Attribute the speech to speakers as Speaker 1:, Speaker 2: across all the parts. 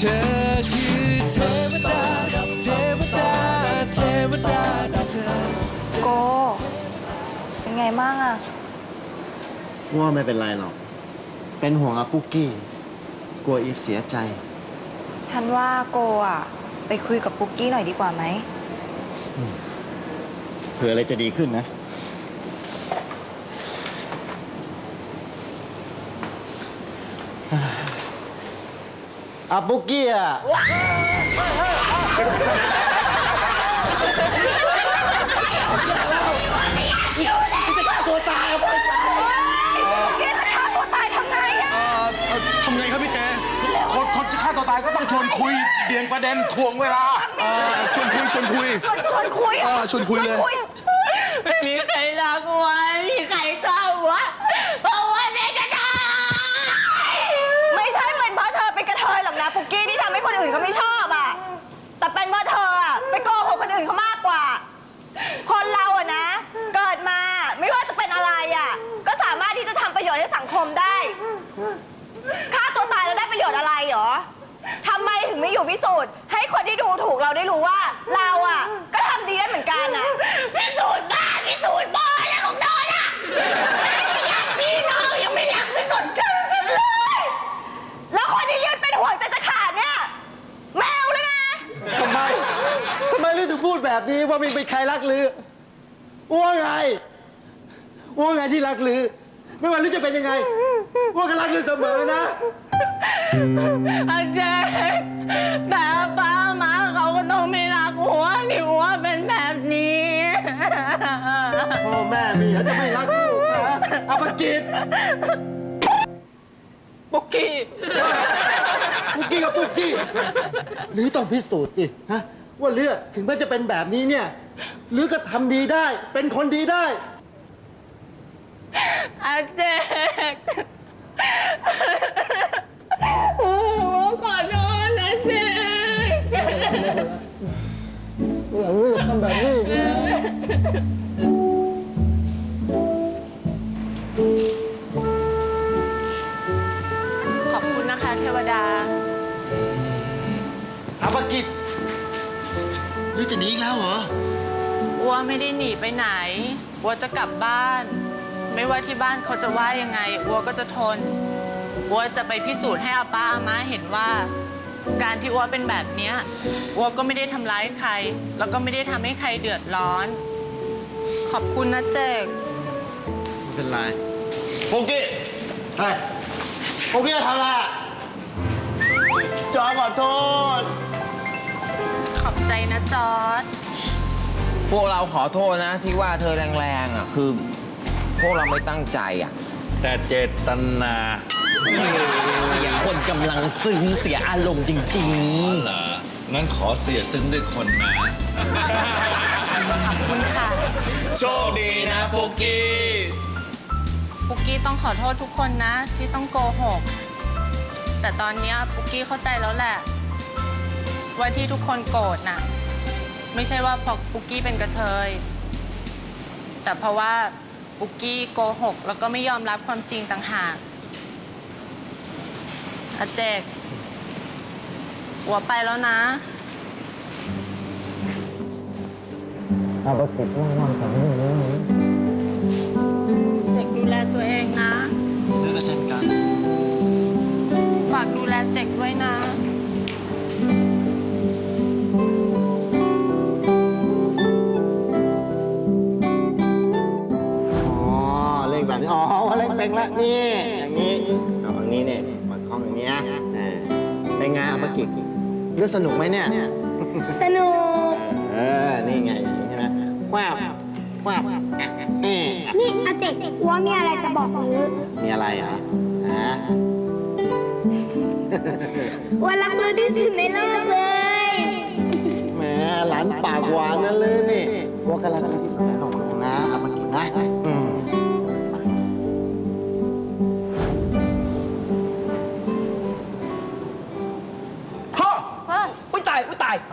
Speaker 1: เธอคือเทวดา เทวดา เทวดาเธอ
Speaker 2: โก เป็นไงบ้างอะ
Speaker 3: ว่าไม่เป็นไรหรอก เป็นห่วงอาปุกกี้ กลัวอีเสียใจ
Speaker 2: ฉันว่าโกอะไปคุยกับปุ๊กกี้หน่อยดีกว่าไหม
Speaker 3: เผื่ออะไรจะดีขึ้นนะ อาปุกกี้อะ
Speaker 2: แกจะฆ่าตัวตายทำไงอะ
Speaker 4: ทำไงครับพี่แกคนคนจะฆ่าตัวตายก็ต้องชวนคุยเบี่ยงประเด็นถ่วงเวลา เออชวนคุยชวนคุย
Speaker 2: ชวนชวนคุย
Speaker 4: เออชวนคุยเลย
Speaker 5: ไม่มีใครรักวะไม่มีใครชอบวะเพราะุก
Speaker 2: กี้ที่ทำให้คนอื่นเขาไม่ชอบอะ แต่เป็นเพราะเธออะไปโกหกคนอื่นเขามากกว่า คนเราอะนะ เกิดมาไม่ว่าจะเป็นอะไรอะ ก็สามารถที่จะทำประโยชน์ให้สังคมได้ฆ่าตัวตายแล้วได้ประโยชน์อะไรเหรอทำไมถึงไม่อยู่พิสูจน์ ให้คนที่ดูถูกเราได้รู้ว่า เราอะ ก็ทำดีได้เหมือนกันอะ
Speaker 5: พิสูจน์บ้าพิสูจน์บออะไรของเธอล่ะอยากพี่น้องยังไม่รักไม่สนใจฉันเลย
Speaker 2: แล้วคนที่ยืนเป็นห่วงใจจะขาดเนี่ยแมวเลยนะ
Speaker 3: ทำไม ทำไมลือถึงพูดแบบนี้ว่า ไม่เป็นใครรักลืออ้วไงอ้วไงที่รักลือ ไม่ว่าลือจะเป็นยังไงอ้วก็รักลือเสมอนะ
Speaker 5: อาจารย์แต่ป้าหมาเขาก็ต้องไม่รักหัวนี่หัวเป็นแบบนี้
Speaker 3: พ่อแม่มีเขาจะไม่รักลูกนะอภกิจ
Speaker 5: ปุกกี้
Speaker 3: ปุกกี้กับปุกกี้หรือต้องพิสูจน์สิฮะ ว่าเลือดถึงแม้จะเป็นแบบนี้เนี่ยหรือก็ทำดีได้ เป็นคนดีได้
Speaker 5: อาเจกโอ้ขอโทษนะเจก
Speaker 3: หลังลือทำแบบนี้อีกแล้ว
Speaker 5: ขอบคุณนะคะเทวดา
Speaker 3: อภกิจ หรือจะหนีอีกแล้วเหรอ
Speaker 5: อัวไม่ได้หนีไปไหน อัวจะกลับบ้าน ไม่ว่าที่บ้านเขาจะว่ายังไง อัวก็จะทน อัวจะไปพิสูจน์ให้อาป้าอาม่าเห็นว่า การที่อัวเป็นแบบเนี้ยอัวก็ไม่ได้ทำร้ายใคร แล้วก็ไม่ได้ทำให้ใครเดือดร้อน ขอบคุณนะเจก
Speaker 3: ไม่เป็นไรปุกกี้เฮ้ยปุกกี้ทำอะไรอะจอขอโทษ
Speaker 5: ขอบ ใจนะจอร์ด
Speaker 6: พวกเราขอโทษนะ ที่ว่าเธอแรงๆอะคือ พวกเราไม่ตั้งใจอะ
Speaker 4: แต่เจตนา
Speaker 6: เสียคนกำลังซึ้งเสียอารมณ์จริง
Speaker 4: เหรอ งั้นขอเสียซึ้งด้วยคนนะ
Speaker 5: ขอบคุณค่ะ
Speaker 4: โชคดีนะปุกกี้
Speaker 5: ปุกกี้ต้องขอโทษทุกคนนะ ที่ต้องโกหก แต่ตอนเนี้ยปุกกี้เข้าใจแล้วแหละ ว่าที่ทุกคนโกรธน่ะ ไม่ใช่ว่าเพราะปุกกี้เป็นกระเทย แต่เพราะว่าปุกกี้โกหก แล้วก็ไม่ยอมรับความจริงต่างหากอาเจกหัวไปแล้วนะ
Speaker 3: อาภกิจว่างๆของนี่นี่
Speaker 5: เจกดูแลตัวเองนะ
Speaker 3: แล้วก็เช่นกัน
Speaker 5: ฝากดูแลเจกด้วยนะ
Speaker 3: ว่าเล่นเป็นละนี่อย่างนี้เอาฝั่งนี้เนี่ยมาคล้องอย่างนี้นะเออเป็นไงอาภกิจเรื่องสนุกไหมเนี่ย
Speaker 7: สนุก
Speaker 3: เออ นี่ไงอย่างนี้ใช่ไหมแควบแควบนี่
Speaker 7: นี่อาเจกอัวมีอะไรจะบอกหรือ
Speaker 3: มีอะไรเหรอฮะ
Speaker 7: อัวรักลือที่สุดในโลกเลย
Speaker 3: แหมหลานปากหวานนั่นเลยนี่ว่ากำลังที่สุดในโลกเลยนะอาภกิจนะ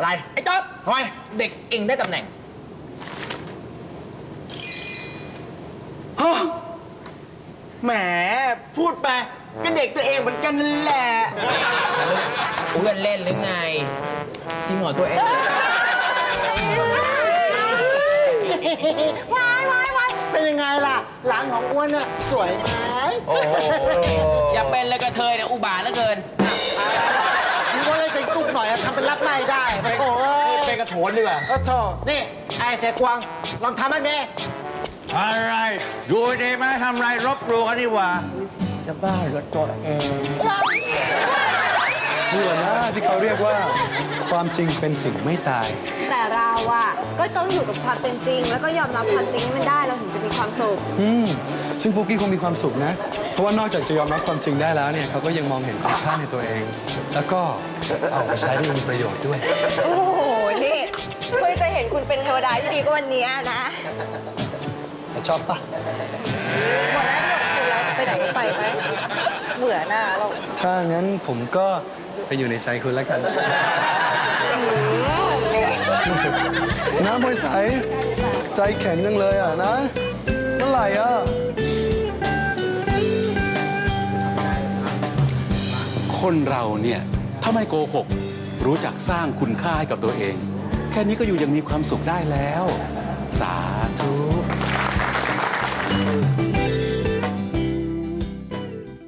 Speaker 3: อุ้
Speaker 6: ยตายอะ
Speaker 3: ไร
Speaker 6: ไอ้จอด
Speaker 3: ทำไม
Speaker 6: เด็กเองได้ตำแหน่ง
Speaker 8: ฮะแหม พูดไปก็เด็กตัวเองเหมือนกันนั่นแหละ
Speaker 6: เพื่อนเล่นหรือไง จริงเหรอตัวเอง
Speaker 3: ว้ายว้ายว้ายเป็นยังไงล่ะ หลังของอ้วนน่ะสวยไหม
Speaker 6: โอ้โหอย่าเป็นเลยกระเทยเนี่ยอุบาทเหลือเกิน
Speaker 3: พี่ว่าเลยเป็นตุ๊กหน่อยอะทำเป็นรับไม่ได้ไป โอ้ย
Speaker 4: เป็นกระโถนดีกว่า
Speaker 3: เออโถนี่ ไอ้เสกวาง ลองทำให้แม่
Speaker 9: อะไรดูดีไหมทำไรรบหลูกันดีกว่า
Speaker 3: จะบ้าเหรอตัวเอง
Speaker 8: นี่แหละนะที่เขาเรียกว่า ความจริงเป็นสิ่งไม่ตาย
Speaker 2: แต่เราอะก็ต้องอยู่กับความเป็นจริง แล้วก็ยอมรับความจริงให้มันได้เราถึงจะมีความสุข
Speaker 8: อืม ซึ่งปุ๊กกี้คงมีความสุขนะ เพราะว่านอกจากจะยอมรับความจริงได้แล้วเนี่ยเขาก็ยังมองเห็นคุณค่าในตัวเอง แล้วก็เอาไปใช้ได้มีประโยชน์ด้วย
Speaker 2: โอ้โห นี่เพื่อจะเห็นคุณเป็นเทวดาที่ดีก็วันเนี้ยนะ
Speaker 8: ชอบปะ
Speaker 2: หมดหน้าที่ของคุณแล้วจะไปไหนก็ไปไหมเบื่อหน้าเรา
Speaker 8: ถ้างั้นผมก็ไปอยู่ในใจคุณแล้วกันน้ำพลอยใส ใจแข็งจังเลยอะนะเมื่อไหร่อะ
Speaker 10: คนเราเนี่ยถ้าไม่โกหก รู้จักสร้างคุณค่าให้กับตัวเอง แค่นี้ก็อยู่ยังมีความสุขได้แล้ว สาธุ